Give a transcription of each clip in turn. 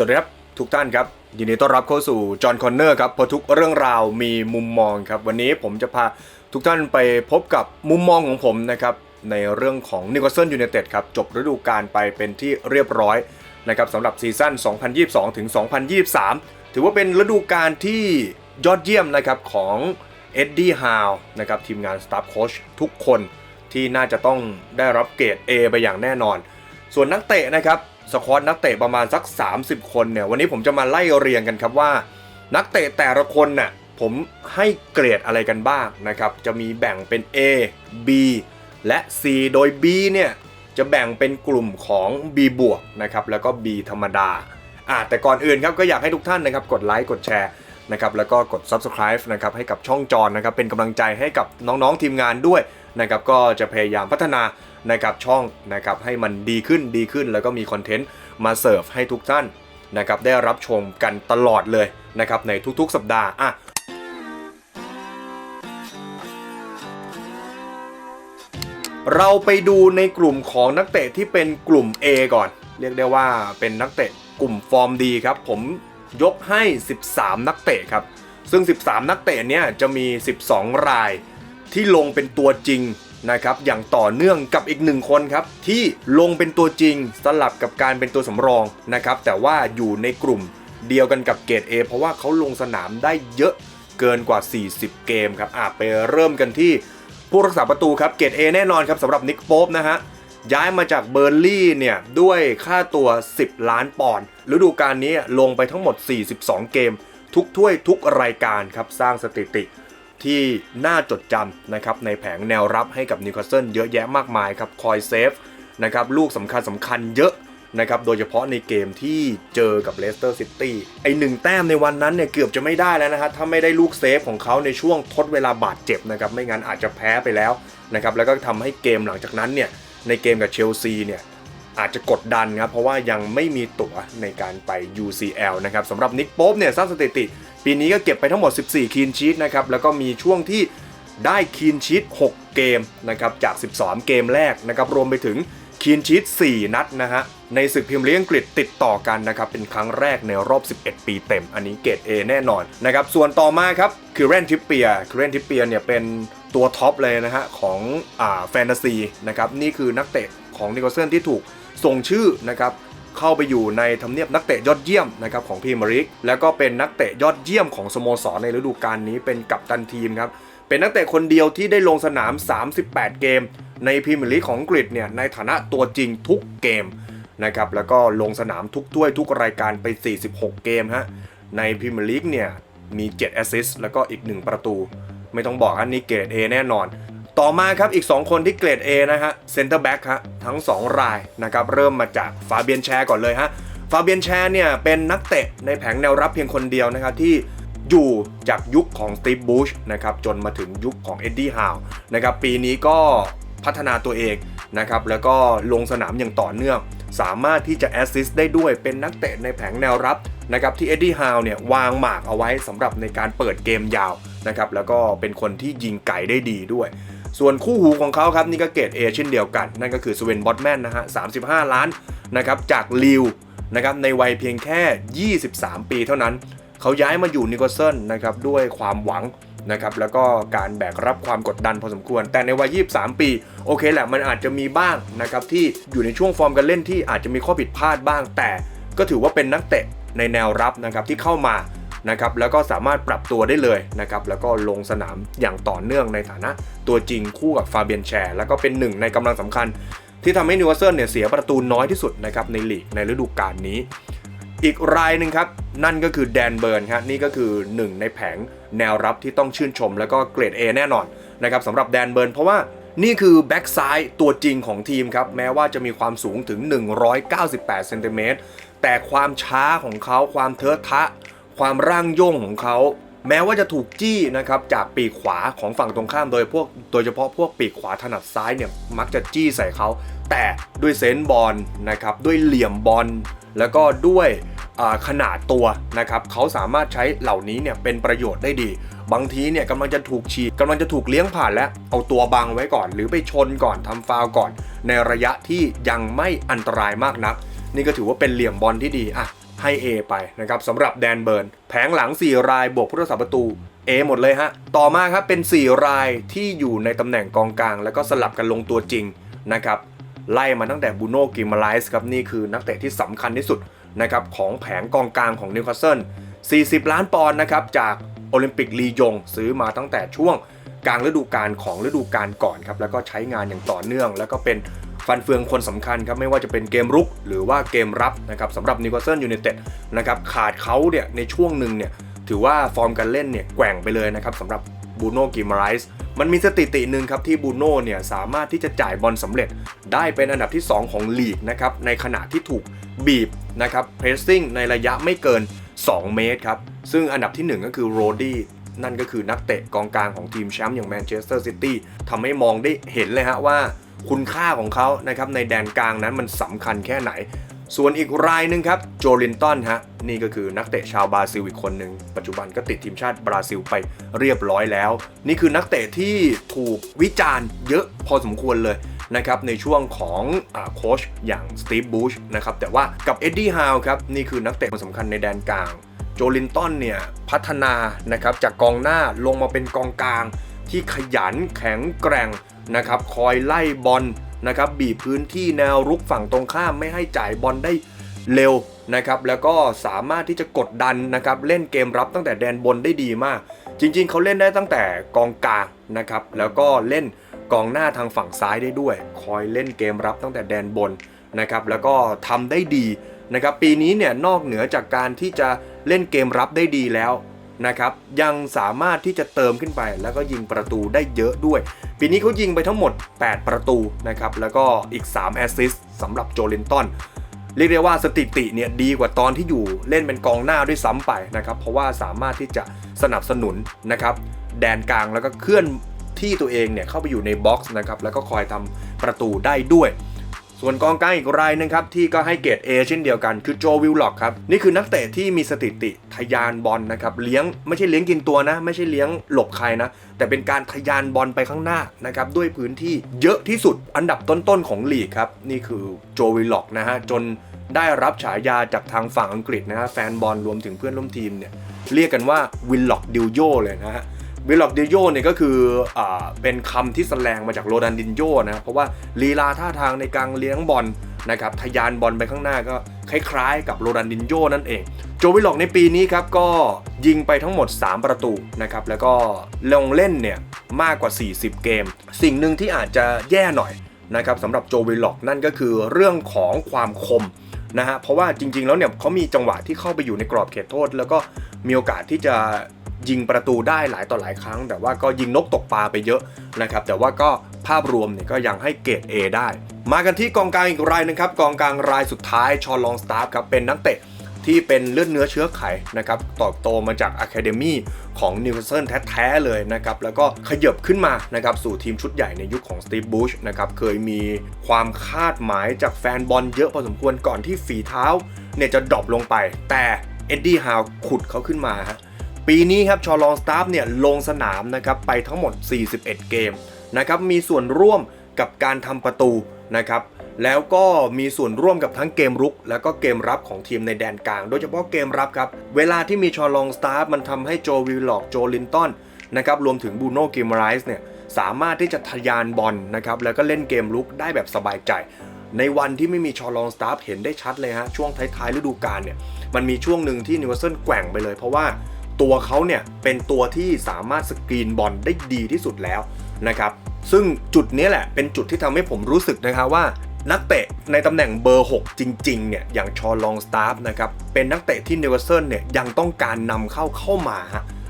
สวัสดีครับทุกท่านครับยินดีต้อนรับเข้าสู่จอห์นคอนเนอร์ครับเพราะทุกเรื่องราวมีมุมมองครับ วันนี้ผมจะพาทุกท่านไปพบกับมุมมองของผมนะครับ ในเรื่องของนิ w ค a s เซิลยู i นเต็ดครับ จบฤดูกาลไปเป็นที่เรียบร้อยนะครับสำหรับซีซั่น 2022 ถึง 2023 ถือว่าเป็นฤดูกาลที่ยอดเยี่ยมนะครับของเอ็ดดี้ฮาวนะครับทีมงานสตาฟโค้ชทุกคนที่น่าจะต้องได้รับเกรด A ไปอย่างแน่นอน ส่วนนักเตะนะครับ สควอตนักเตะประมาณสัก 30 คนเนี่ย วันนี้ผมจะมาไล่เรียงกันครับว่า นักเตะแต่ละคนน่ะผมให้เกรดอะไรกันบ้างนะครับ จะมีแบ่งเป็น A B และ C โดย B เนี่ยจะแบ่งเป็นกลุ่มของ B บวกนะครับแล้วก็ B ธรรมดาอ่าแต่ก่อนอื่นครับก็อยากให้ทุกท่านนะครับกดไลค์กดแชร์นะครับแล้วก็กด Subscribe นะครับให้กับช่องจอนนะครับเป็นกำลังใจให้กับน้องๆทีมงานด้วยนะครับก็จะพยายามพัฒนา นะครับช่องนะครับให้มันดีขึ้นดีขึ้น แล้วก็มีคอนเทนต์มาเสิร์ฟให้ทุกท่านนะครับได้รับชมกันตลอดเลยนะครับในทุกๆ สัปดาห์อะเราไปดูในกลุ่มของนักเตะที่เป็นกลุ่ม A ก่อน เรียกได้ว่าเป็นนักเตะกลุ่มฟอร์มดีครับ ผมยกให้ 13 นักเตะครับ ซึ่ง 13 นักเตะเนี่ยจะมี 12 รายที่ลงเป็นตัวจริง นะครับอย่างต่อเนื่องกับอีกหนึ่งคนครับที่ลงเป็นตัวจริงสลับกับการเป็นตัวสำรองนะครับแต่ว่าอยู่ในกลุ่มเดียวกันกับเกรด A เพราะว่าเขาลงสนามได้เยอะเกินกว่า 40 เกมครับอะไปเริ่มกันที่ผู้รักษาประตูครับเกรด A แน่นอนครับสำหรับนิกโป๊ปนะฮะย้ายมาจากเบอร์ลี่เนี่ยด้วยค่าตัว 10 ล้านปอนด์ฤดูกาลนี้ลงไปทั้งหมด 42 เกม ทุกถ้วยทุกรายการครับสร้างสถิติ ที่น่าจดจำนะครับในแผงแนวรับให้กับนิวคาสเซิลเยอะแยะมากมายครับคอยเซฟนะครับลูกสำคัญสำคัญเยอะนะครับโดยเฉพาะในเกมที่เจอกับเลสเตอร์ซิตี้ไอหนึ่งแต้มในวันนั้นเนี่ยเกือบจะไม่ได้แล้วนะฮะถ้าไม่ได้ลูกเซฟของเขาในช่วงทดเวลาบาดเจ็บนะครับไม่งั้นอาจจะแพ้ไปแล้วนะครับแล้วก็ทำให้เกมหลังจากนั้นเนี่ยในเกมกับเชลซีเนี่ยอาจจะกดดันครับเพราะว่ายังไม่มีตั๋วในการไป UCL นะครับสำหรับนิกโป๊ปเนี่ยสร้างสถิติ ปีนี้ก็เก็บไปทั้งหมด 14 คีนชีตนะครับ แล้วก็มีช่วงที่ได้คีนชีต6 เกมนะครับ จาก 12 เกมแรกนะครับ รวมไปถึงคีนชีต4 นัดนะฮะ ในศึกพรีเมียร์ลีกอังกฤษติดต่อกันนะครับ เป็นครั้งแรกในรอบ 11 ปีเต็ม อันนี้เกรด A แน่นอนนะครับ ส่วนต่อมาครับคือเรนทิปเปียคือเรนทิปเปียเนี่ยเป็นตัวท็อปเลยนะฮะของอ่าแฟนตาซีนะครับ นี่คือนักเตะของนิโคลเซนที่ถูกส่งชื่อนะครับ เข้าไปอยู่ในทำเนียบนักเตะยอดเยี่ยมนะครับของพีมร์ลีกแล้วก็เป็นนักเตะยอดเยี่ยมของสโมสรในฤดูกาลนี้เป็นกัปตันทีมครับเป็นนักเตะคนเดียวที่ได้ลงสนาม 38 เกม ในพรีเมียร์ลีกของอังกฤษเนี่ยในฐานะตัวจริงทุกเกมนะครับแล้วก็ลงสนามทุกถ้วยทุกรายการไป 46 เกมฮะในพรีเมียร์ลีกเนี่ยมี 7 แอสซิสต์แล้วก็อีก 1 ประตู ไม่ต้องบอกอันนี้เกรด A แน่นอน ต่อมาครับอีก 2 คนที่เกรด A นะฮะเซนเตอร์แบ็กฮะทั้ง 2 รายนะครับเริ่มมาจากฟาเบียนแชร์ก่อนเลยฮะฟาเบียนแชร์เนี่ยเป็นนักเตะในแผงแนวรับเพียงคนเดียวนะครับที่อยู่จากยุคของสตีฟบูชนะครับจนมาถึงยุคของเอ็ดดี้ฮาวนะครับปีนี้ก็พัฒนาตัวเองนะครับแล้วก็ลงสนามอย่างต่อเนื่อง สามารถที่จะแอสซิสต์ได้ด้วยเป็นนักเตะในแผงแนวรับนะครับที่เอ็ดดี้ฮาวเนี่ยวางหมากเอาไว้สำหรับในการเปิดเกมยาวนะครับแล้วก็เป็นคนที่ยิงไก่ได้ดีด้วย ส่วนคู่หูของเขาครับนี่ก็เกรด A เช่นเดียวกัน นั่นก็คือสเวนบอตแมนนะฮะ35 ล้านนะครับจากลิวนะครับในวัยเพียงแค่ 23 ปีเท่านั้น เขาย้ายมาอยู่นิโคลเซนนะครับด้วยความหวังนะครับแล้วก็การแบกรับความกดดันพอสมควร แต่ในวัย 23 ปี โอเคแหละมันอาจจะมีบ้างนะครับที่อยู่ในช่วงฟอร์มการเล่นที่อาจจะมีข้อผิดพลาดบ้าง แต่ก็ถือว่าเป็นนักเตะในแนวรับนะครับที่เข้ามา นะครับแล้วก็สามารถปรับตัวได้เลยนะครับแล้วก็ลงสนามอย่างต่อเนื่องในฐานะ ตัวจริงคู่กับฟาเบียนแชร์ แล้วก็เป็นหนึ่งในกำลังสำคัญ ที่ทำให้นิวคาสเซิลเนี่ยเสียประตูน้อยที่สุดนะครับในลีกในฤดูกาลนี้ อีกรายหนึ่งครับนั่นก็คือแดนเบิร์นครับนี่ก็คือหนึ่งในแผงแนวรับที่ต้องชื่นชม แล้วก็เกรด A แน่นอนนะครับสำหรับแดนเบิร์นเพราะว่านี่คือแบ็กซ้ายตัวจริงของทีมครับ แม้ว่าจะมีความสูงถึง 198 เซนติเมตร แต่ความช้าของเขาความเทอะทะ ความร่างย่งของเขาแม้ว่าจะถูกจี้นะครับจากปีกขวาของฝั่งตรงข้ามโดยพวกโดยเฉพาะพวกปีกขวาถนัดซ้ายเนี่ยมักจะจี้ใส่เขา แต่ด้วยเซนบอลนะครับด้วยเหลี่ยมบอลแล้วก็ด้วยขนาดตัวนะครับเขาสามารถใช้เหล่านี้เนี่ยเป็นประโยชน์ได้ดี บางทีเนี่ยกำลังจะถูกฉีกกำลังจะถูกเลี้ยงผ่านแล้วเอาตัวบังไว้ก่อน หรือไปชนก่อนทำฟาวก่อน ในระยะที่ยังไม่อันตรายมากนัก นี่ก็ถือว่าเป็นเหลี่ยมบอลที่ดีอะ ให้ A ไปนะครับสำหรับแดนเบิร์น แผงหลัง 4 รายบวกผู้รักษาประตู A หมดเลยฮะ ต่อมาครับเป็น 4 รายที่อยู่ในตำแหน่งกองกลาง แล้วก็สลับกันลงตัวจริงนะครับไล่มาตั้งแต่บูโน่กิมาไลส์ครับนี่คือนักเตะที่สำคัญที่สุดนะครับของแผงกองกลางของนิวคาสเซิล 40 ล้านปอนด์นะครับจากโอลิมปิกลียงซื้อมาตั้งแต่ช่วงกลางฤดูกาลของฤดูกาลก่อนครับแล้วก็ใช้งานอย่างต่อเนื่อง แล้วก็เป็น ฟันเฟืองคนสำคัญครับไม่ว่าจะเป็นเกมรุกหรือว่าเกมรับนะครับสำหรับนิวคาสเซิลยูไนเต็ดนะครับขาดเขาเนี่ยในช่วงหนึ่งเนี่ยถือว่าฟอร์มการเล่นเนี่ยแกว่งไปเลยนะครับสำหรับบูโน่กิมไรส์มันมีสถิติหนึ่งครับที่บูโน่เนี่ยสามารถที่จะจ่ายบอลสำเร็จ ได้เป็นอันดับที่ 2 ของลีกนะครับในขณะที่ถูกบีบนะครับเพรสซิ่งในระยะไม่เกิน 2 เมตรครับซึ่งอันดับที่ 1 ก็คือโรดี้นั่นก็คือนักเตะกองกลางของทีมแชมป์อย่างแมนเชสเตอร์ซิตี้ทำให้มองได้เห็นเลยฮะว่า คุณค่าของเขานะครับในแดนกลางนั้นมันสำคัญแค่ไหน ส่วนอีกรายหนึ่งครับโจลินตันฮะนี่ก็คือนักเตะชาวบราซิลอีกคนหนึ่งปัจจุบันก็ติดทีมชาติบราซิลไปเรียบร้อยแล้ว นี่คือนักเตะที่ถูกวิจารณ์เยอะพอสมควรเลยนะครับในช่วงของอโค้ชอย่างสตีฟบูชนะครับแต่ว่ากับเอ็ดดี้ฮาวครับนี่คือนักเตะคนสำคัญในแดนกลาง โจลินตันเนี่ยพัฒนานะครับจากกองหน้าลงมาเป็นกองกลางที่ขยันแข็งแกร่ง นะครับคอยไล่บอลนะครับบีบพื้นที่แนวรุกฝั่งตรงข้ามไม่ให้จ่ายบอลได้เร็วนะครับแล้วก็สามารถที่จะกดดันนะครับเล่นเกมรับตั้งแต่แดนบนได้ดีมาก จริง ๆเขาเล่นได้ตั้งแต่กองกลางนะครับแล้วก็เล่นกองหน้าทางฝั่งซ้ายได้ด้วย คอยเล่นเกมรับตั้งแต่แดนบนนะครับแล้วก็ทำได้ดีนะครับปีนี้เนี่ยนอกเหนือจากการที่จะเล่นเกมรับได้ดีแล้ว นะครับยังสามารถที่จะเติมขึ้นไป แล้วก็ยิงประตูได้เยอะด้วย ปีนี้เขายิงไปทั้งหมด 8 ประตูนะครับแล้วก็อีก 3 แอสซิสต์สำหรับโจลินตันเรียกได้ว่าสถิติเนี่ยดีกว่าตอนที่อยู่เล่นเป็นกองหน้าด้วยซ้ำไปนะครับเพราะว่าสามารถที่จะสนับสนุนนะครับแดนกลางแล้วก็เคลื่อนที่ตัวเองเนี่ยเข้าไปอยู่ในบ็อกซ์นะครับแล้วก็คอยทำประตูได้ด้วย ส่วนกองกลางอีกรายหนึงครับที่ก็ให้เกรด A เช่นเดียวกันคือโจวิลล็อกครับนี่คือนักเตะที่มีสถิติทะยานบอลนะครับเลี้ยงไม่ใช่เลี้ยงกินตัวนะ ไม่ใช่เลี้ยงหลบใครนะ แต่เป็นการทะยานบอลไปข้างหน้านะครับด้วยพื้นที่เยอะที่สุดอันดับต้นๆของลีกครับนี่คือโจวิลล็อกนะฮะจนได้รับฉายาจากทางฝั่งอังกฤษนะฮะแฟนบอลรวมถึงเพื่อนร่วมทีมเนี่ยเรียกกันว่าวิลล็อกดิวโยเลยนะฮะ วิลล็อกดิโยเนี่ยก็คืออเป็นคำที่แสลงมาจากโรดันดินโยนะเพราะว่าลีลาท่าทางในการเลี้ยงบอลนะครับทะยานบอลไปข้างหน้าก็คล้ายๆ กับโรดันดินโยนั่นเอง โจวิลล็อกในปีนี้ครับก็ยิงไปทั้งหมด 3 ประตูนะครับแล้วก็ลงเล่นเนี่ยมากกว่า 40 เกม สิ่งหนึ่งที่อาจจะแย่หน่อยนะครับสำหรับโจวิลล็อกนั่นก็คือเรื่องของความคมนะฮะเพราะว่าจริงๆแล้วเนี่ยเขามีจังหวะที่เข้าไปอยู่ในกรอบเขตโทษ แล้วก็มีโอกาสที่จะ ยิงประตูได้หลายต่อหลายครั้ง แต่ว่าก็ยิงนกตกปลาไปเยอะนะครับแต่ว่าก็ภาพรวมเนี่ยก็ยังให้เกรด A ได้ มากันที่กองกลางอีกรายหนึงครับกองกลางรายสุดท้ายชอลองสตาร์ครับเป็นนักเตะที่เป็นเลือดเนื้อเชื้อไขนะครับเติบโตมาจากอะคาเดมีของนิวคาสเซิลแท้ๆเลยนะครับแล้วก็ขยับขึ้นมานะครับสู่ทีมชุดใหญ่ในยุคของสตีฟบูชนะครับเคยมีความคาดหมายจากแฟนบอลเยอะพอสมควรก่อนที่ฝีเท้าเนี่ยจะดรอปลงไป แต่เอ็ดดี้ฮาวขุดเขาขึ้นมาฮะ ปีนี้ครับชอลองสตาร์เนี่ยลงสนามนะครับไปทั้งหมด 41 เกมนะครับมีส่วนร่วมกับการทำประตูนะครับแล้วก็มีส่วนร่วมกับทั้งเกมรุก แล้วก็เกมรับของทีมในแดนกลาง โดยเฉพาะเกมรับครับ เวลาที่มีชอลองสตาร์มันทำให้โจวิลล็อกโจลินตันนะครับรวมถึงบูโน่กิมไรส์เนี่ยสามารถที่จะทะยานบอลนะครับแล้วก็เล่นเกมรุกได้แบบสบายใจ ในวันที่ไม่มีชอลองสตาร์เห็นได้ชัดเลยฮะช่วงท้ายๆฤดูกาลเนี่ยมันมีช่วงหนึ่งที่นิวเซิลแกว่งไปเลยเพราะว่า ตัวเขาเนี่ยเป็นตัวที่สามารถสกรีนบอลได้ดีที่สุดแล้วนะครับ ซึ่งจุดนี้แหละเป็นจุดที่ทำให้ผมรู้สึกนะครับว่านักเตะในตำแหน่งเบอร์ 6 จริงๆเนี่ยอย่างชอลองสตาฟนะครับเป็นนักเตะที่เนวเซิลเนี่ยยังต้องการนำเข้าเข้ามา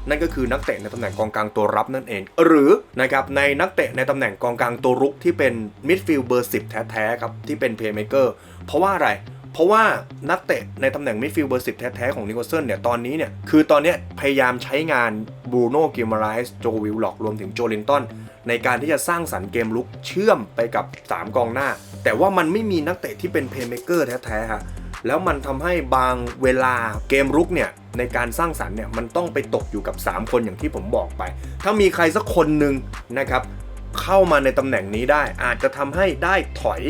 นั่นก็คือนักเตะในตำแหน่งกองกลางตัวรับนั่นเอง หรือนะครับในนักเตะในตำแหน่งกองกลางตัวรุกที่เป็นมิดฟิลด์เบอร์ 10 แท้ๆครับที่เป็นเพลย์เม k เกอร์เพราะว่าอะไรเเพราะว่านักเตะในตำแหน่งมิดฟิลด์เบอร์10แท้ ๆ ของนิโคลเซิลเนี่ยตอนนี้เนี่ยคือตอนนี้พยายามใช้งานบูโน่กิมาไรส์โจวิลล็อกรวมถึงโจลินตันในการที่จะสร้างสรรค์เกมลุกเชื่อมไปกับ 3 กองหน้า แต่ว่ามันไม่มีนักเตะที่เป็นเพลย์เมเกอร์แท้ๆฮะแล้วมันทำให้บางเวลาเกมรุกเนี่ยในการสร้างสรรค์เนี่ยมันต้องไปตกอยู่กับ 3 คนอย่างที่ผมบอกไป ถ้ามีใครสักคนหนึ่งนะครับเข้ามาในตำแหน่งนี้ได้อาจจะทำให้ได้ถอย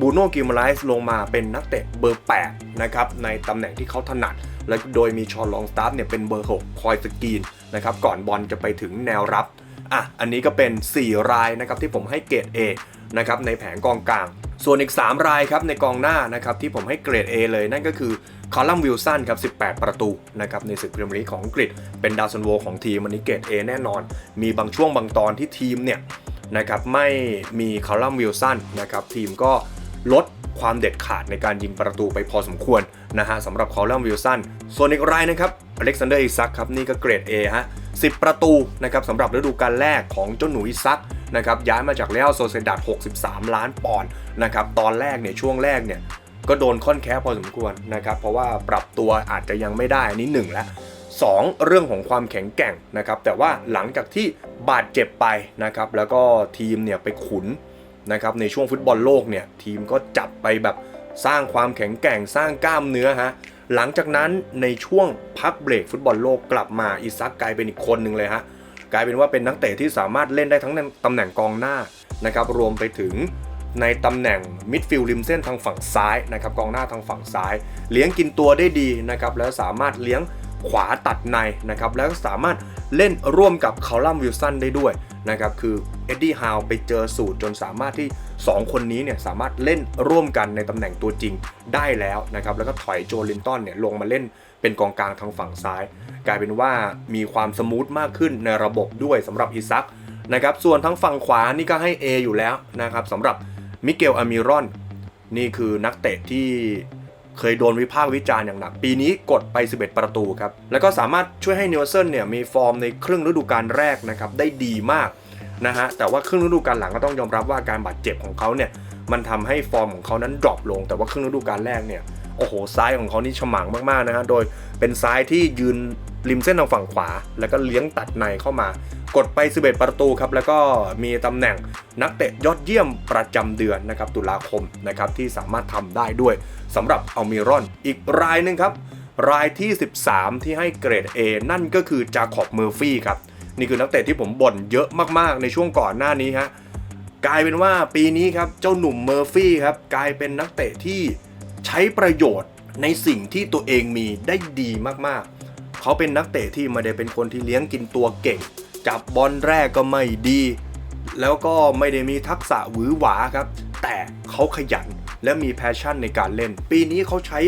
บูโน่กิมไลส์ลงมาเป็นนักเตะเบอร์ 8 นะครับ ในตำแหน่งที่เขาถนัด และโดยมีชอนลองสตาร์เนี่ยเป็นเบอร์ 6 คอยสกีนนะครับ ก่อนบอลจะไปถึงแนวรับ อะ อันนี้ก็เป็น 4 รายนะครับที่ผมให้เกรด A นะครับในแผงกองกลาง ส่วนอีก 3 รายครับในกองหน้านะครับที่ผมให้เกรด A เลยนั่นก็คือคอลัมวิลสันครับ 18 ประตูนะครับในศึกพรีเมียร์ลีกของอังกฤษ เป็นดาวซันโวของทีมอันนี้เกรด A แน่นอน มีบางช่วงบางตอนที่ทีมเนี่ยนะครับไม่มีคอลัมวิลสันนะครับทีมก็ ลดความเด็ดขาดในการยิงประตูไปพอสมควรนะฮะสำหรับคอลัมวิลสันส่วนอีกรายนะครับอเล็กซานเดอร์อิซักครับนี่ก็เกรด A ฮะ10 ประตูนะครับสำหรับฤดูกาลแรกของเจ้าหนูอิซักนะครับย้ายมาจากเรอัลโซเซดัด63 ล้านปอนด์นะครับตอนแรกเนี่ยช่วงแรกเนี่ยก็โดนค่อนแค้พอสมควรนะครับเพราะว่าปรับตัวอาจจะยังไม่ได้อันนี้หนึ่งแล้ว2เรื่องของความแข็งแกร่งนะครับแต่ว่าหลังจากที่บาดเจ็บไปนะครับแล้วก็ทีมเนี่ยไปขุน นะครับในช่วงฟุตบอลโลกเนี่ยทีมก็จับไปแบบสร้างความแข็งแกร่งสร้างกล้ามเนื้อฮะหลังจากนั้นในช่วงพักเบรกฟุตบอลโลกกลับมาอิซักกลายเป็นอีกคนหนึ่งเลยฮะกลายเป็นว่าเป็นนักเตะที่สามารถเล่นได้ทั้งตำแหน่งกองหน้านะครับรวมไปถึงในตำแหน่งมิดฟิลด์ริมเส้นทางฝั่งซ้ายนะครับกองหน้าทางฝั่งซ้าย เลี้ยงกินตัวได้ดีนะครับแล้วสามารถเลี้ยงขวาตัดในนะครับแล้วก็สามารถเล่นร่วมกับคาร์ลัมวิลสันได้ด้วยนะครับคือ เอ็ดดี้ฮาวไปเจอสูตรจนสามารถที่ 2 คนนี้เนี่ยสามารถเล่นร่วมกันในตำแหน่งตัวจริงได้แล้วนะครับ แล้วก็ถอยโจลินตันเนี่ยลงมาเล่นเป็นกองกลางทางฝั่งซ้าย กลายเป็นว่ามีความสมูทมากขึ้นในระบบด้วยสำหรับอิซักนะครับ ส่วนทั้งฝั่งขวานี่ก็ให้ A อยู่แล้วนะครับสำหรับมิเกลอามิรอน นี่คือนักเตะที่เคยโดนวิพากษ์วิจารณ์อย่างหนัก ปีนี้กดไป 11 ประตูครับ แล้วก็สามารถช่วยให้นิวเซนเนี่ยมีฟอร์มในครึ่งฤดูกาลแรกนะครับ ได้ดีมาก นะฮะแต่ว่าครึ่งฤดูกาลหลังก็ต้องยอมรับว่าการบาดเจ็บของเขาเนี่ยมันทำให้ฟอร์มของเขานั้นดรอปลง แต่ว่าครึ่งฤดูกาลแรกเนี่ยโอ้โหซ้ายของเขานี่ฉมังมากๆนะฮะโดยเป็นซ้ายที่ยืนริมเส้นทางฝั่งขวา แล้วก็เลี้ยงตัดในเข้ามากดไป 11 ประตูครับแล้วก็มีตำแหน่งนักเตะยอดเยี่ยมประจำเดือนนะครับตุลาคมนะครับที่สามารถทำได้ด้วยสำหรับอัลมิรอน อีกรายหนึ่งครับ รายที่ 13 ที่ให้เกรด A นั่นก็คือจาคอบเมอร์ฟี่ครับ นี่คือนักเตะที่ผมบ่นเยอะมากๆในช่วงก่อนหน้านี้ฮะกลายเป็นว่าปีนี้ครับเจ้าหนุ่มเมอร์ฟี่ครับกลายเป็นนักเตะที่ใช้ประโยชน์ในสิ่งที่ตัวเองมีได้ดีมากๆ เขาเป็นนักเตะที่ไม่ได้เป็นคนที่เลี้ยงกินตัวเก่ง จับบอลแรกก็ไม่ดี แล้วก็ไม่ได้มีทักษะหวือหวาครับ แต่เขาขยันและมีแพชชั่นในการเล่น ปีนี้เขาใช้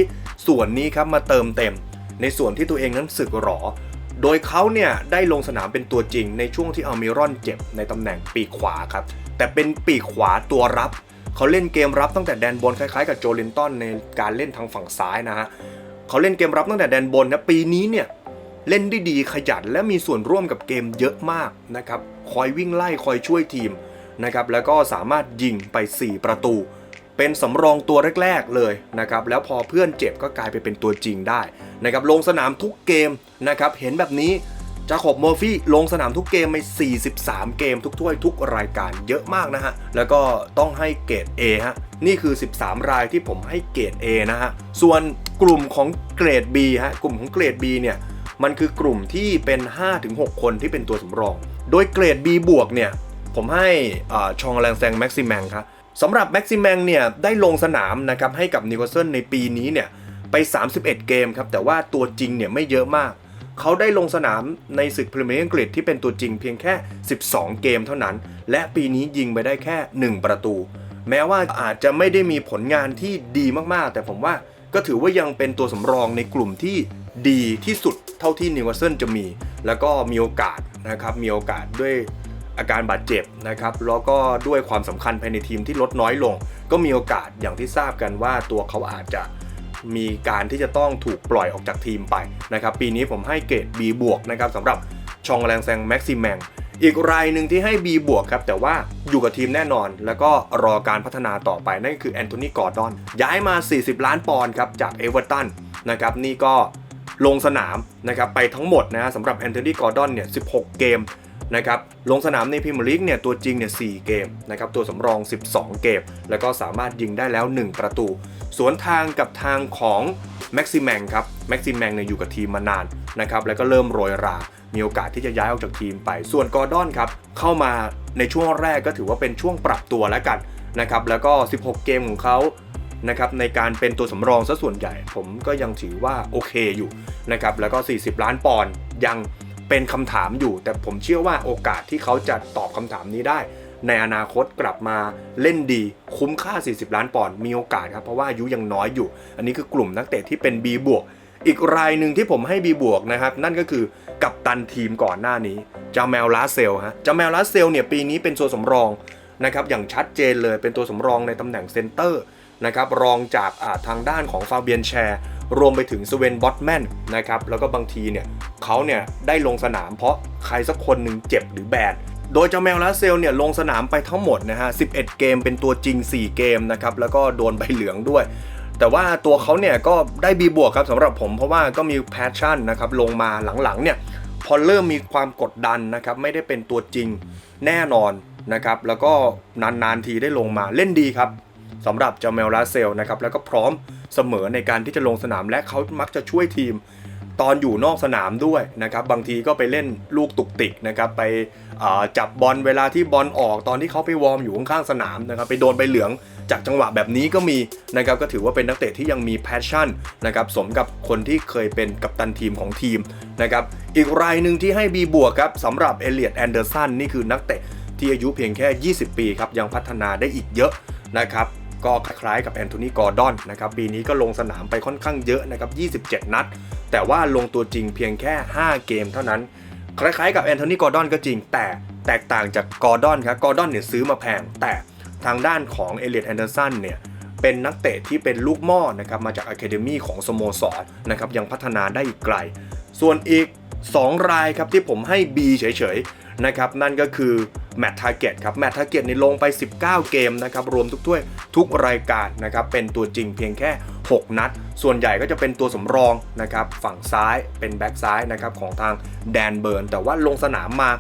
ส่วนนี้ครับมาเติมเต็ม ในส่วนที่ตัวเองนั้นสึกหรอ โดยเขาเนี่ยได้ลงสนามเป็นตัวจริงในช่วงที่อัลมิรอนเจ็บในตำแหน่งปีกขวาครับ แต่เป็นปีกขวาตัวรับ เขาเล่นเกมรับตั้งแต่แดนบนคล้ายๆ กับโจลินตันในการเล่นทางฝั่งซ้ายนะฮะเขาเล่นเกมรับตั้งแต่แดนบนนะปีนี้เนี่ยเล่นได้ดีขยันและมีส่วนร่วมกับเกมเยอะมากนะครับ คอยวิ่งไล่คอยช่วยทีมนะครับแล้วก็สามารถยิงไป 4 ประตู เป็นสำรองตัวแรกๆเลยนะครับแล้วพอเพื่อนเจ็บก็กลายไปเป็นตัวจริงได้นะครับลงสนามทุกเกมนะครับเห็นแบบนี้จาขอบมอร์ฟี่ลงสนามทุกเกมไป 43 เกมทุกถ้วยทุกรายการเยอะมากนะฮะ แล้วก็ต้องให้เกรด A ฮะ นี่คือ 13 รายที่ผมให้เกรด A นะฮะ ส่วนกลุ่มของเกรด B ฮะ กลุ่มของเกรด B เนี่ย มันคือกลุ่มที่เป็น 5-6 คนที่เป็นตัวสำรอง โดยเกรด B บวกเนี่ย ผมให้อชองแรงแซงแม็กซิแมงครับ สำหรับแม็กซิแมงเนี่ยได้ลงสนามนะครับให้กับนิโคลเซนในปีนี้เนี่ยไป 31 เกมครับแต่ว่าตัวจริงเนี่ยไม่เยอะมาก เขาได้ลงสนามในศึกพรีเมียร์อังกฤษที่เป็นตัวจริงเพียงแค่ 12 เกมเท่านั้น และปีนี้ยิงไปได้แค่ 1 ประตู แม้ว่าอาจจะไม่ได้มีผลงานที่ดีมากๆ แต่ผมว่าก็ถือว่ายังเป็นตัวสำรองในกลุ่มที่ดีที่สุดเท่าที่นิวคาสเซิลจะมี แล้วก็มีโอกาสนะครับมีโอกาสด้วย อาการบาดเจ็บนะครับแล้วก็ด้วยความสำคัญภายในทีมที่ลดน้อยลง ก็มีโอกาสอย่างที่ทราบกันว่าตัวเขาอาจจะมีการที่จะต้องถูกปล่อยออกจากทีมไปนะครับปีนี้ผมให้เกรด B บวกนะครับสำหรับชองแรงแซงแม็กซิแมงอีกรายหนึ่งที่ให้ B บวกครับแต่ว่าอยู่กับทีมแน่นอน แล้วก็รอการพัฒนาต่อไปนั่นก็คือแอนโทนีกอร์ดอนย้ายมา 40 ล้านปอนด์ครับจากเอเวอร์ตันนะครับนี่ก็ลงสนามนะครับไปทั้งหมดนะฮะสำหรับแอนโทนีกอร์ดอนเนี่ย 16 เกม นะครับลงสนามในพรีเมียร์ลีกเนี่ยตัวจริงเนี่ย4เกมนะครับตัวสำรอง 12 เกม แล้วก็สามารถยิงได้แล้ว 1 ประตู สวนทางกับทางของแม็กซิแมงครับแม็กซิแมงเนี่ยอยู่กับทีมมานานนะครับแล้วก็เริ่มโรยรา มีโอกาสที่จะย้ายออกจากทีมไป ส่วนกอร์ดอนครับเข้ามาในช่วงแรกก็ถือว่าเป็นช่วงปรับตัวแล้วกันนะครับแล้วก็ 16 เกมของเขานะครับในการเป็นตัวสำรองซะส่วนใหญ่ ผมก็ยังถือว่าโอเคอยู่นะครับแล้วก็ 40 ล้านปอนด์ยัง เป็นคำถามอยู่ แต่ผมเชื่อว่าโอกาสที่เขาจะตอบคำถามนี้ได้ ในอนาคตกลับมาเล่นดีคุ้มค่า 40 ล้านปอนด์มีโอกาสครับเพราะว่าอายุยังน้อยอยู่ อันนี้คือกลุ่มนักเตะที่เป็น B บวกอีกรายหนึ่งที่ผมให้ B บวกนะครับ นั่นก็คือกัปตันทีมก่อนหน้านี้จาแมลลาเซลฮะจาแมลลาเซลเนี่ยปีนี้เป็นตัวสำรองนะครับอย่างชัดเจนเลยเป็นตัวสำรองในตำแหน่งเซนเตอร์นะครับรองจากาทางด้านของฟาเบียนแชร์ รวมไปถึงสเวนบอตแมนนะครับแล้วก็บางทีเนี่ยเขาเนี่ยได้ลงสนามเพราะใครสักคนหนึ่งเจ็บหรือแบนโดยเจ้าแมวลาเซลเนี่ยลงสนามไปทั้งหมดนะฮะ 11 เกมเป็นตัวจริง 4 เกมนะครับ แล้วก็โดนใบเหลืองด้วย แต่ว่าตัวเขาเนี่ยก็ได้บีบวกครับสำหรับผม เพราะว่าก็มีแพชชั่นนะครับลงมาหลังๆเนี่ยพอเริ่มมีความกดดันนะครับไม่ได้เป็นตัวจริงแน่นอนนะครับ แล้วก็นานๆทีได้ลงมาเล่นดีครับสำหรับเจ้าแมวลาเซลนะครับแล้วก็พร้อม เสมอในการที่จะลงสนามและเขามักจะช่วยทีม ตอนอยู่นอกสนามด้วยนะครับบางทีก็ไปเล่นลูกตุกติกนะครับไปจับบอลเวลาที่บอลออกตอนที่เขาไปวอร์มอยู่ข้างๆสนามนะครับไปโดนใบเหลืองจากจังหวะแบบนี้ก็มีนะครับก็ถือว่าเป็นนักเตะที่ยังมีแพชชั่นนะครับสมกับคนที่เคยเป็นกัปตันทีมของทีมนะครับอีกรายหนึ่งที่ให้ B บวกครับสำหรับเอเลียดแอนเดอร์สันนี่คือนักเตะที่อายุเพียงแค่ 20 ปีครับยังพัฒนาได้อีกเยอะนะครับ ก็คล้ายๆกับแอนโทนีกอร์ดอนนะครับปีนี้ก็ลงสนามไปค่อนข้างเยอะนะครับ 27 นัด แต่ว่าลงตัวจริงเพียงแค่ 5 เกมเท่านั้น คล้ายๆกับแอนโทนีกอร์ดอนก็จริง แต่แตกต่างจากกอร์ดอนครับกอร์ดอนเนี่ยซื้อมาแพง แต่ทางด้านของเอเลียดแอนเดอร์สันเนี่ยเป็นนักเตะที่เป็นลูกหม้อนะครับมาจากอะคาเดมีของสโมสรนะครับยังพัฒนาได้อีกไกล ส่วนอีก 2 รายครับที่ผมให้ B เฉยๆนะครับนั่นก็คือ แมตต์ทาร์เก็ตครับแมตต์ทาร์เก็ตนี่ลงไป 19 เกมนะครับรวมทุกถ้วยทุกรายการนะครับเป็นตัวจริงเพียงแค่ 6 นัด ส่วนใหญ่ก็จะเป็นตัวสำรองนะครับฝั่งซ้ายเป็นแบ็กซ้ายนะครับของทางแดนเบิร์นแต่ว่าลงสนามมา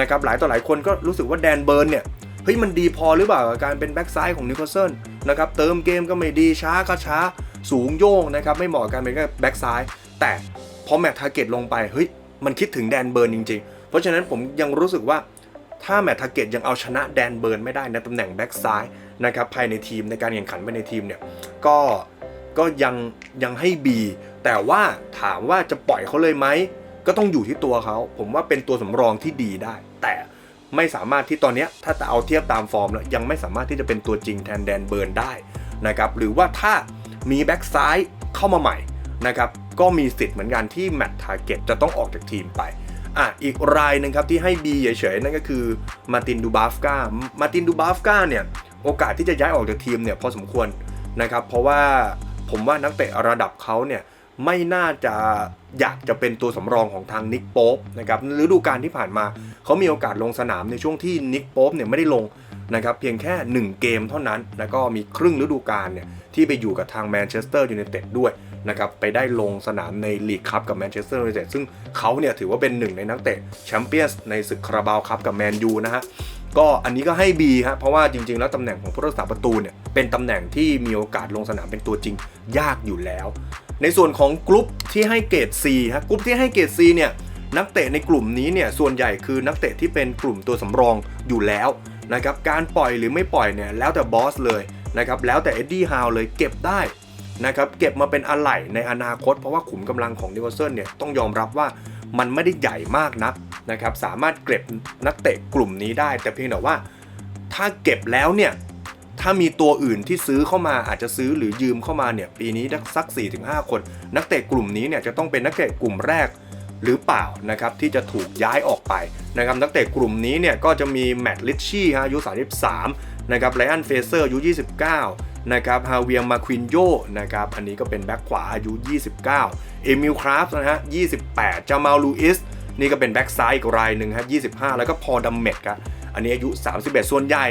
นะครับหลายต่อหลายคนก็รู้สึกว่าแดนเบิร์นเนี่ยเฮ้ยมันดีพอหรือเปล่ากับการเป็นแบ็กซ้ายของนิวคาสเซิลนะครับเติมเกมก็ไม่ดีช้าก็ช้าสูงโย่งนะครับไม่เหมาะกับการเป็นแบ็กซ้าย แต่พอแมตต์ทาร์เก็ตลงไปเฮ้ยมันคิดถึงแดนเบิร์นจริง ๆ เพราะฉะนั้นผมยังรู้สึกว่า ถ้าแมตต์ทาเกตยังเอาชนะแดนเบิร์นไม่ได้ในตำแหน่งแบ็กซ้ายนะครับภายในทีมในการแข่งขันภายในทีมเนี่ยก็ก็ยังยังให้ B แต่ว่าถามว่าจะปล่อยเขาเลยไหม ก็ต้องอยู่ที่ตัวเขา ผมว่าเป็นตัวสำรองที่ดีได้ แต่ไม่สามารถที่ตอนนี้ถ้าจะเอาเทียบตามฟอร์มแล้ว ยังไม่สามารถที่จะเป็นตัวจริงแทนแดนเบิร์นได้นะครับหรือว่าถ้ามีแบ็กซ้ายเข้ามาใหม่นะครับก็มีสิทธิ์เหมือนกันที่แมตต์ทาร์เก็ตจะต้องออกจากทีมไป อะอีกรายหนึ่งครับที่ให้ B เฉยๆนั่นก็คือมาตินดูบาฟกามาตินดูบาฟกาเนี่ยโอกาสที่จะย้ายออกจากทีมเนี่ยพอสมควรนะครับ เพราะว่าผมว่านักเตะระดับเขาเนี่ยไม่น่าจะอยากจะเป็นตัวสำรองของทางนิกโป๊ปนะครับฤดูกาลที่ผ่านมา เขามีโอกาสลงสนามในช่วงที่นิกโป๊ปเนี่ยไม่ได้ลงนะครับเพียงแค่ 1 เกมเท่านั้น แล้วก็มีครึ่งฤดูกาลเนี่ยที่ไปอยู่กับทางแมนเชสเตอร์ยูไนเต็ดด้วย นะครับไปได้ลงสนามในลีกคัพกับแมนเชสเตอร์ยูไนเต็ดซึ่งเขาเนี่ยถือว่าเป็นหนึ่งในนักเตะแชมเปี้ยนส์ในศึกคาราบาวคัพกับแมนยูนะฮะก็อันนี้ก็ให้ B ฮะเพราะว่าจริง ๆ แล้วตำแหน่งของผู้รักษาประตูเนี่ยเป็นตำแหน่งที่มีโอกาสลงสนามเป็นตัวจริงยากอยู่แล้ว ในส่วนของกลุ่มที่ให้เกรด C ฮะกลุ่มที่ให้เกรด C เนี่ยนักเตะในกลุ่มนี้เนี่ยส่วนใหญ่คือนักเตะที่เป็นกลุ่มตัวสำรองอยู่แล้วนะครับการปล่อยหรือไม่ปล่อยเนี่ยแล้วแต่บอสเลยนะครับแล้วแต่เอ็ดดี้ฮาวเลยเก็บได้ นะครับเก็บมาเป็นอะไหล่ในอนาคต เพราะว่าขุมกำลังของนิวคาสเซิลเนี่ยต้องยอมรับว่ามันไม่ได้ใหญ่มากนักนะครับสามารถเก็บนักเตะกลุ่มนี้ได้ แต่เพียงแต่ว่าถ้าเก็บแล้วเนี่ยถ้ามีตัวอื่นที่ซื้อเข้ามาอาจจะซื้อหรือยืมเข้ามาเนี่ยปีนี้สัก 4-5 คน นักเตะกลุ่มนี้เนี่ยจะต้องเป็นนักเตะกลุ่มแรกหรือเปล่านะครับที่จะถูกย้ายออกไปนะครับนักเตะกลุ่มนี้เนี่ยก็จะมีแมตต์ลิชชี่ฮะอายุ 33 นะครับไลอันเฟเซอร์อายุ 29 นะครับฮาเวียมาควินโยนะครับอันนี้ก็เป็นแบ็คขวาอายุ 29 เอมิลคราฟนะฮะ 28 จามาลูอิส นี่ก็เป็นแบ็กซ้ายอีกรายหนึ่งฮะ25 แล้วก็พอดัมเมดครับอันนี้อายุ 31 ส่วนใหญ่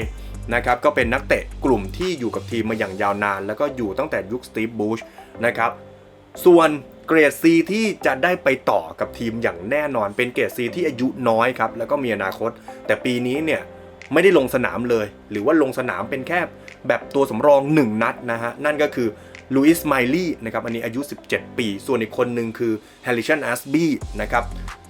นะครับก็เป็นนักเตะกลุ่มที่อยู่กับทีมมาอย่างยาวนาน แล้วก็อยู่ตั้งแต่ยุคสตีฟบูชนะครับส่วนเกรด C ที่จะได้ไปต่อกับทีมอย่างแน่นอนเป็นเกรด C ที่อายุน้อยครับแล้วก็มีอนาคต แต่ปีนี้เนี่ย ไม่ได้ลงสนามเลย หรือว่าลงสนามเป็นแค่แบบตัวสำรอง 1 นัดนะฮะ นั่นก็คือลูอิสไมลี่นะครับอันนี้อายุ 17 ปี ส่วนอีกคนหนึ่งคือแฮร์ริชันอัสบีนะครับ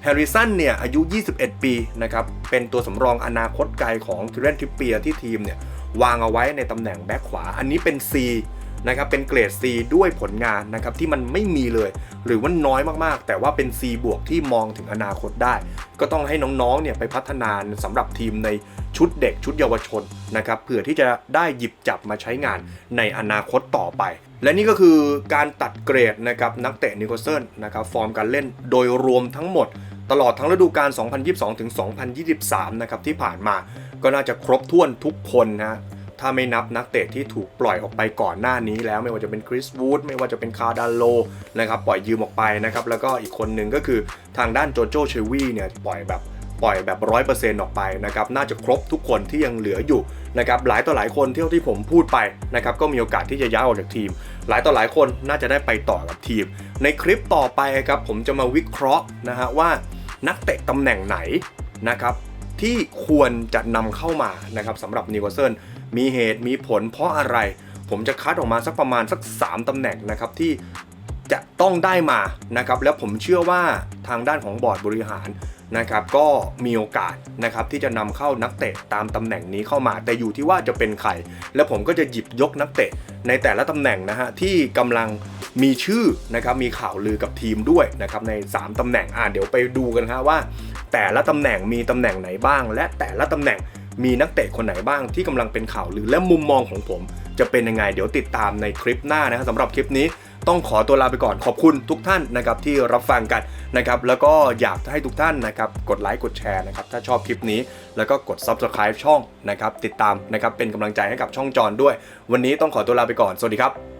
แฮร์ริสันเนี่ยอายุ 21 ปีนะครับเป็นตัวสำรองอนาคตไกลของทเรนทิปเปียที่ทีมเนี่ยวางเอาไว้ในตำแหน่งแบ็คขวา อันนี้เป็น C นะครับเป็นเกรด C ด้วยผลงานนะครับที่มันไม่มีเลย หรือว่าน้อยมากๆ แต่ว่าเป็น C บวกที่มองถึงอนาคตได้ ก็ต้องให้น้องๆเนี่ยไปพัฒนาสำหรับทีมใน ชุดเด็กชุดเยาวชนนะครับเผื่อที่จะได้หยิบจับมาใช้งานในอนาคตต่อไป และนี่ก็คือการตัดเกรดนะครับนักเตะนิโคลเซนนะครับฟอร์มการเล่นโดยรวมทั้งหมด ตลอดทั้งฤดูกาล 2022 ถึง 2023 นะครับที่ผ่านมาก็น่าจะครบถ้วนทุกคนนะถ้าไม่นับนักเตะที่ถูกปล่อยออกไปก่อนหน้านี้แล้วไม่ว่าจะเป็นคริสวูดไม่ว่าจะเป็นคาร์ดาโลนะครับปล่อยยืมออกไปนะครับแล้วก็อีกคนหนึ่งก็คือทางด้านโจโจเชวี่เนี่ยปล่อยแบบ ปล่อยแบบร้อยเปอร์เซ็นต์ออกไปนะครับน่าจะครบทุกคนที่ยังเหลืออยู่นะครับหลายต่อหลายคนเที่ยวที่ผมพูดไปนะครับก็มีโอกาสที่จะย้ายออกจากทีม หลายต่อหลายคนน่าจะได้ไปต่อกับทีม ในคลิปต่อไปครับผมจะมาวิเคราะห์นะฮะว่านักเตะตำแหน่งไหนนะครับที่ควรจะนำเข้ามานะครับสำหรับนิวคาสเซิลมีเหตุมีผลเพราะอะไร ผมจะคัดออกมาสักประมาณสัก 3ตำแหน่งนะครับที่จะต้องได้มานะครับแล้วผมเชื่อว่าทางด้านของบอร์ดบริหาร นะครับก็มีโอกาสนะครับที่จะนำเข้านักเตะตามตำแหน่งนี้เข้ามา แต่อยู่ที่ว่าจะเป็นใครแล้วผมก็จะหยิบยกนักเตะในแต่ละตำแหน่งนะฮะที่กำลังมีชื่อนะครับมีข่าวลือกับทีมด้วยนะครับใน 3ตำแหน่งอ่าเดี๋ยวไปดูกันฮะว่า แต่ละตำแหน่งมีตำแหน่งไหนบ้าง และแต่ละตำแหน่งมีนักเตะคนไหนบ้างที่กำลังเป็นข่าวลือและมุมมองของผม จะเป็นยังไงเดี๋ยวติดตามในคลิปหน้านะครับสำหรับคลิปนี้ ต้องขอตัวลาไปก่อนขอบคุณทุกท่านนะครับที่รับฟังกันนะครับแล้วก็อยากให้ทุกท่านนะครับกดไลค์กดแชร์นะครับถ้าชอบคลิปนี้ แล้วก็กด subscribe ช่องนะครับติดตามนะครับเป็นกำลังใจให้กับช่องจอนด้วย วันนี้ต้องขอตัวลาไปก่อนสวัสดีครับ